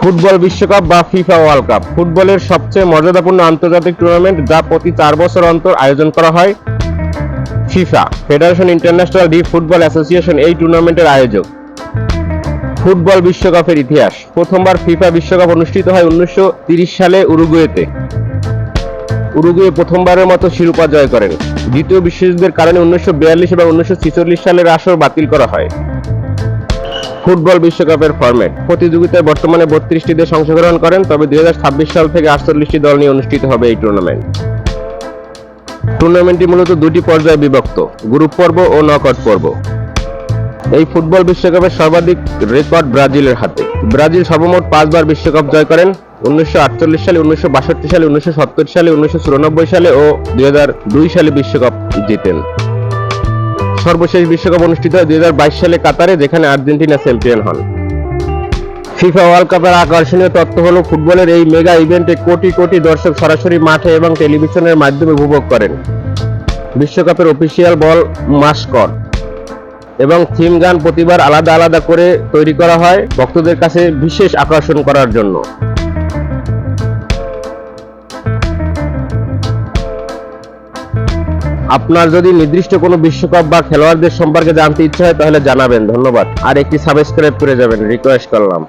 Football বিশ্বকাপ বা FIFA world cup. ফুটবলের সবচেয়ে মর্যাদাপূর্ণ আন্তর্জাতিক টুর্নামেন্ট যা প্রতি চার বছর অন্তর আয়োজন করা হয় FIFA Federation International de Football Association এই টুর্নামেন্টের আয়োজক। ফুটবল বিশ্বকাপের ইতিহাস, প্রথমবার ফিফা বিশ্বকাপ অনুষ্ঠিত হয় উনিশশো তিরিশ সালে উরুগুয়েতে। উরুগুয়ে প্রথমবারের মতো শিরোপা জয় করেন। দ্বিতীয় বিশ্বযুদ্ধের কারণে উনিশশো বিয়াল্লিশ এবং উনিশশো সালের আসর বাতিল করা হয়। ফুটবল বিশ্বকাপের ফরম্যাট প্রতিযোগিতায় বর্তমানে বত্রিশটি দেশ অংশগ্রহণ করেন, তবে দুই হাজার ছাব্বিশ সাল থেকে আটচল্লিশটি দল নিয়ে অনুষ্ঠিত হবে এই টুর্নামেন্ট টুর্নামেন্টটি মূলত দুটি পর্যায়ে বিভক্ত গ্রুপ পর্ব ও নকআউট পর্ব। এই ফুটবল বিশ্বকাপের সর্বাধিক রেকর্ড ব্রাজিলের হাতে। ব্রাজিল সর্বমোট পাঁচবার বিশ্বকাপ জয় করেন, উনিশশো আটচল্লিশ সালে, উনিশশো বাষট্টি সালে, উনিশশো সত্তর সালে, উনিশশো চুরানব্বই সালে ও দুই হাজার দুই সালে বিশ্বকাপ জিতেন। সর্বশেষ বিশ্বকাপ অনুষ্ঠিত হয় দুই হাজার বাইশ সালে কাতারে, যেখানে আর্জেন্টিনা চ্যাম্পিয়ন হন। ফিফা ওয়ার্ল্ড কাপের আকর্ষণীয় তথ্য হলো, ফুটবলের এই মেগা ইভেন্টে কোটি কোটি দর্শক সরাসরি মাঠে এবং টেলিভিশনের মাধ্যমে উপভোগ করেন। বিশ্বকাপের অফিসিয়াল বল মাস্কট এবং থিম গান প্রতিবার আলাদা আলাদা করে তৈরি করা হয় ভক্তদের কাছে বিশেষ আকর্ষণ করার জন্য। আপনার যদি নির্দিষ্ট কোনো বিশ্বকাপ বা খেলোয়াড়দের সম্পর্কে জানতে ইচ্ছা হয়, তাহলে জানাবেন। ধন্যবাদ। আর একটি সাবস্ক্রাইব করে যাবেন। রিকোয়েস্ট করলাম।